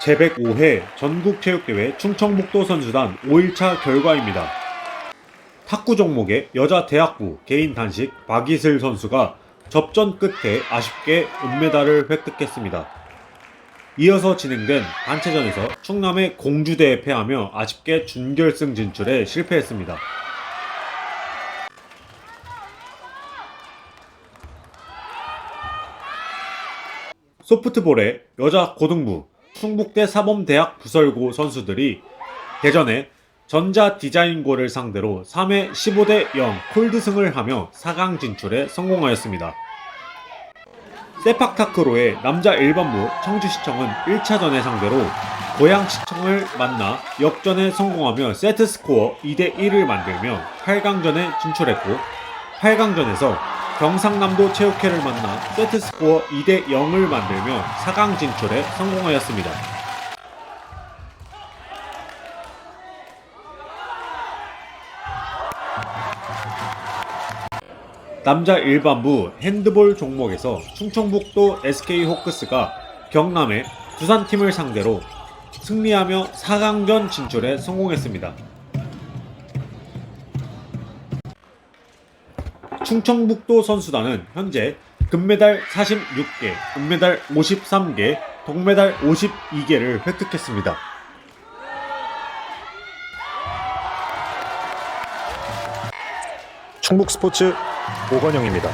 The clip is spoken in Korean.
제105회 전국체육대회 충청북도 선수단 5일차 결과입니다. 탁구 종목의 여자 대학부 개인 단식 박이슬 선수가 접전 끝에 아쉽게 은메달을 획득했습니다. 이어서 진행된 단체전에서 충남의 공주대에 패하며 아쉽게 준결승 진출에 실패했습니다. 소프트볼의 여자 고등부 충북대 사범대학 부설고 선수들이 대전에 전자 디자인고를 상대로 3회 15대 0 콜드승을 하며 4강 진출에 성공하였습니다. 세팍타크로의 남자 일반부 청주시청은 1차전의 상대로 고양시청을 만나 역전에 성공하며 세트스코어 2대 1을 만들며 8강전에 진출했고 8강전에서 경상남도 체육회를 만나 세트 스코어 2대 0을 만들며 4강 진출에 성공하였습니다. 남자 일반부 핸드볼 종목에서 충청북도 SK 호크스가 경남의 두산팀을 상대로 승리하며 4강전 진출에 성공했습니다. 충청북도 선수단은 현재 금메달 46개, 은메달 53개, 동메달 52개를 획득했습니다. 충북 스포츠 오건영입니다.